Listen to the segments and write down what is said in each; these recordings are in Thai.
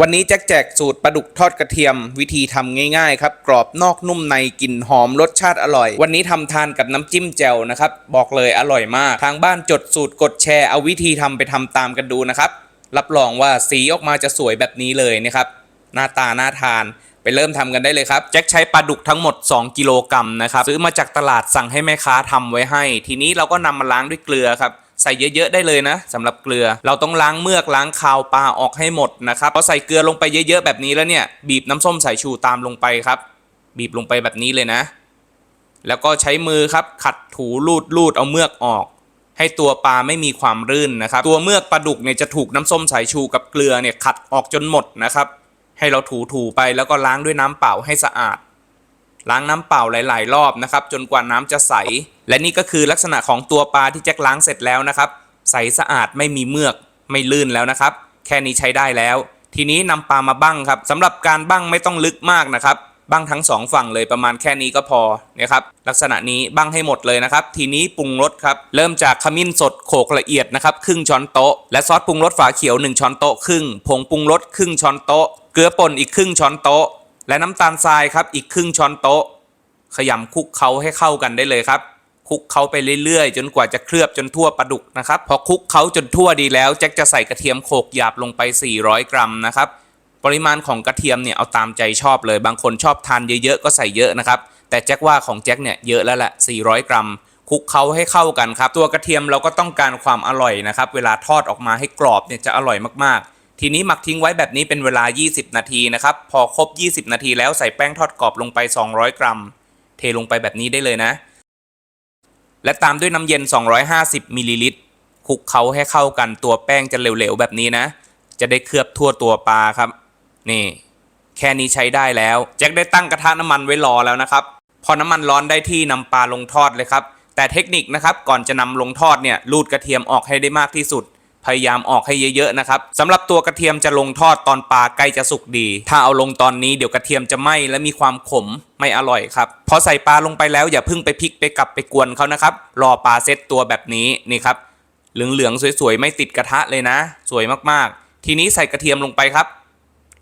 วันนี้แจ็คแจกสูตรปลาดุกทอดกระเทียม วิธีทำง่ายๆครับ กรอบนอกนุ่มในกลิ่นหอมรสชาติอร่อย วันนี้ทำทานกับน้ำจิ้มแจ่วนะครับ บอกเลยอร่อยมาก ทางบ้านจดสูตรกดแชร์เอาวิธีทำไปทำตามกันดูนะครับ รับรองว่าสีออกมาจะสวยแบบนี้เลยนะครับหน้าตาน่าทานไปเริ่มทำกันได้เลยครับแจ็คใช้ปลาดุกทั้งหมด 2 กิโลกรัมนะครับซื้อมาจากตลาดสั่งให้แม่ค้าทำไว้ให้ ทีนี้เราก็นำมาล้างด้วยเกลือครับ ใส่เยอะๆได้เลยนะสำหรับเกลือ เราต้องล้างเมือกล้างคาวปลาออกให้หมดนะครับพอใส่เกลือลงไปเยอะๆแบบนี้แล้วเนี่ยบีบน้ำส้มสายชูตามลงไปครับ บีบลงไปแบบนี้เลยนะ แล้วก็ใช้มือครับขัดถูรูดรูดเอาเมือกออกให้ตัวปลาไม่มีความรื่นนะครับ ตัวเมือกปลาดุกเนี่ยจะถูกน้ำส้มสายชูกับเกลือเนี่ยขัดออกจนหมดนะครับ ให้เราถูถูไปแล้วก็ล้างด้วยน้ำเปล่าให้สะอาด ล้างน้ำเปล่าหลาย ๆ รอบนะครับจนกว่าน้ำจะใส และนี่ก็คือลักษณะของตัวปลาที่แจ็คล้างเสร็จแล้วนะครับ ใสสะอาดไม่มีเมือกไม่ลื่นแล้วนะครับ แค่นี้ใช้ได้แล้ว ทีนี้นำปลามาบั้งครับสำหรับการบั้งไม่ต้องลึกมากนะครับบั้งทั้งสองฝั่งเลยประมาณแค่นี้ก็พอนะครับลักษณะนี้บั้งให้หมดเลยนะครับ ทีนี้ปรุงรสครับเริ่มจากขมิ้นสดโขลกละเอียดนะครับครึ่งช้อนโต๊ะและซอสปรุงรสฝาเขียว 1 ช้อนโต๊ะครึ่งผงปรุงรสครึ่งช้อนโต๊ะเกลือป่นอีกครึ่งช้อนโต๊ะ และน้ำตาลทรายครับอีกครึ่งช้อนโต๊ะ ขยำคลุกเคล้าให้เข้ากันได้เลยครับคลุกเคล้าไปเรื่อยๆ จนกว่าจะเคลือบจนทั่วปลาดุกนะครับพอคลุกเคล้าจนทั่วดีแล้วแจ็คจะใส่กระเทียมโขกหยาบลงไป 400 กรัมนะครับปริมาณของกระเทียมเนี่ยเอาตามใจชอบเลย บางคนชอบทานเยอะๆก็ใส่เยอะนะครับแต่แจ็คว่าของแจ็คเนี่ยเยอะแล้วแหละ 400 กรัมคลุกเคล้าให้เข้ากันครับตัวกระเทียมเราก็ต้องการความอร่อยนะครับเวลาทอดออกมาให้กรอบเนี่ยจะอร่อยมากๆ ทีนี้หมักทิ้งไว้แบบนี้เป็นเวลา 20 นาทีนะครับ พอครบ 20 นาทีแล้วใส่แป้งทอดกรอบลงไป 200 กรัม เทลงไปแบบนี้ได้เลยนะ และตามด้วยน้ำเย็น 250มิลลิลิตรคลุกเคล้าให้เข้ากันตัวแป้งจะเหลวๆแบบนี้นะ จะได้เคลือบทั่วตัวปลาครับ นี่ แค่นี้ใช้ได้แล้วแจ็คได้ตั้งกระทะน้ำมันไว้รอแล้วนะครับ พอน้ำมันร้อนได้ที่นำปลาลงทอดเลยครับ แต่เทคนิคนะครับก่อนจะนำลงทอดเนี่ยรูดกระเทียมออกให้ได้มากที่สุด พยายามออกให้เยอะๆนะครับสำหรับตัวกระเทียมจะลงทอดตอนปลาใกล้จะสุกดี ถ้าเอาลงตอนนี้เดี๋ยวกระเทียมจะไหม้และมีความขมไม่อร่อยครับพอใส่ปลาลงไปแล้วอย่าเพิ่งไปพลิกไปกลับไปกวนเขานะครับรอปลาเซตตัวแบบนี้นี่ครับเหลืองๆสวยๆไม่ติดกระทะเลยนะ สวยมากๆ ทีนี้ใส่กระเทียมลงไปครับ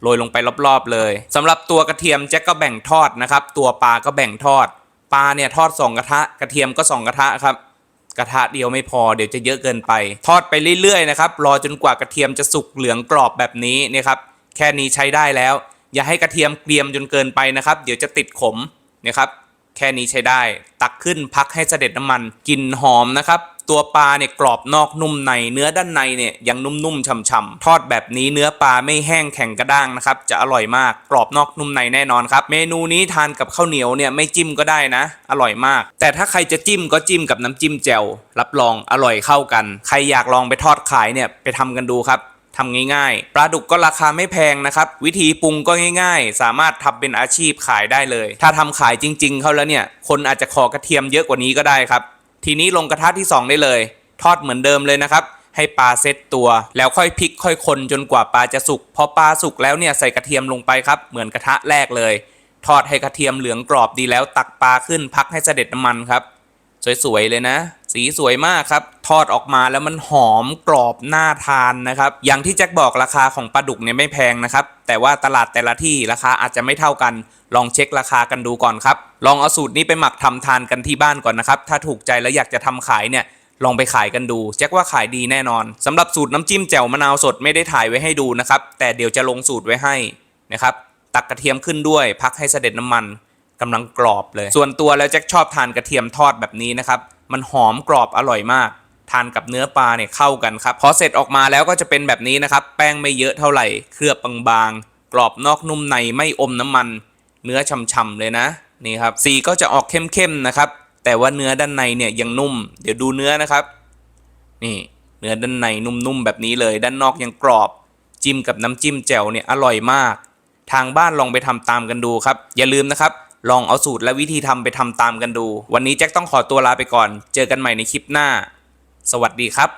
โรยลงไปรอบๆเลยสำหรับตัวกระเทียมแจ็คก็แบ่งทอดนะครับ ตัวปลาก็แบ่งทอด ปลาเนี่ยทอดสองกระทะ กระเทียมก็สองกระทะครับ กระทะเดียวไม่พอเดี๋ยวจะเยอะเกินไป ทอดไปเรื่อยๆนะครับรอจนกว่ากระเทียมจะสุกเหลืองกรอบแบบนี้นะครับแค่นี้ใช้ได้แล้ว อย่าให้กระเทียมเกรียมจนเกินไปนะครับ เดี๋ยวจะติดขมนะครับแค่นี้ใช้ได้ ตักขึ้นพักให้เสด็จน้ำมันกลิ่นหอมนะครับ ตัวปลาเนี่ยกรอบนอกนุ่มในเนื้อด้านในเนี่ยยังนุ่มๆฉ่ำๆทอดแบบนี้เนื้อปลาไม่แห้งแข็งกระด้างนะครับจะอร่อยมากกรอบนอกนุ่มในแน่นอนครับ เมนูนี้ทานกับข้าวเหนียวเนี่ยไม่จิ้มก็ได้นะ อร่อยมาก แต่ถ้าใครจะจิ้มก็จิ้มกับน้ำจิ้มแจ่วรับรองอร่อยเข้ากัน ใครอยากลองไปทอดขายเนี่ยไปทำกันดูครับทำง่ายๆ ปลาดุกก็ราคาไม่แพงนะครับ วิธีปรุงก็ง่าย ๆ สามารถทำเป็นอาชีพขายได้เลย ถ้าทำขายจริง ๆ เขาแล้วเนี่ย คนอาจจะขอกระเทียมเยอะกว่านี้ก็ได้ครับ ทีนี้ลงกระทะที่ 2 ได้เลย ทอดเหมือนเดิมเลยนะครับ ให้ปลาเซตตัว แล้วค่อยพลิกค่อยคนจนกว่าปลาจะสุกพอปลาสุกแล้วเนี่ยใส่กระเทียมลงไปครับ เหมือนกระทะแรกเลย ทอดให้กระเทียมเหลืองกรอบดีแล้วตักปลาขึ้นพักให้เสด็จน้ำมันครับ สวยๆเลยนะ สีสวยมากครับ ทอดออกมาแล้วมันหอมกรอบน่าทานนะครับ อย่างที่แจ็คบอกราคาของปลาดุกเนี่ยไม่แพงนะครับ แต่ว่าตลาดแต่ละที่ราคาอาจจะไม่เท่ากัน ลองเช็คราคากันดูก่อนครับ ลองเอาสูตรนี้ไปหมักทำทานกันที่บ้านก่อนนะครับ ถ้าถูกใจแล้วอยากจะทำขายเนี่ยลองไปขายกันดูแจ็คว่าขายดีแน่นอนสำหรับสูตรน้ำจิ้มแจ่วมะนาวสดไม่ได้ถ่ายไว้ให้ดูนะครับ แต่เดี๋ยวจะลงสูตรไว้ให้นะครับตักกระเทียมขึ้นด้วยพักให้เสด็จน้ำมันกำลังกรอบเลย ส่วนตัวแล้วแจ็คชอบทานกระเทียมทอดแบบนี้นะครับ มันหอมกรอบอร่อยมาก ทานกับเนื้อปลาเนี่ยเข้ากันครับพอเสร็จออกมาแล้วก็จะเป็นแบบนี้นะครับ แป้งไม่เยอะเท่าไหร่ เคลือบบางๆ กรอบนอกนุ่มในไม่อมน้ำมัน เนื้อฉ่ำๆเลยนะนี่ครับสีก็จะออกเข้มๆนะครับ แต่ว่าเนื้อด้านในเนี่ยยังนุ่ม เดี๋ยวดูเนื้อนะครับ นี่เนื้อด้านในนุ่มๆแบบนี้เลย ด้านนอกยังกรอบ จิ้มกับน้ำจิ้มแจ่วเนี่ยอร่อยมาก ทางบ้านลองไปทำตามกันดูครับ อย่าลืมนะครับ ลองเอาสูตรและวิธีทำไปทำตามกันดู วันนี้แจ็คต้องขอตัวลาไปก่อน เจอกันใหม่ในคลิปหน้า สวัสดีครับ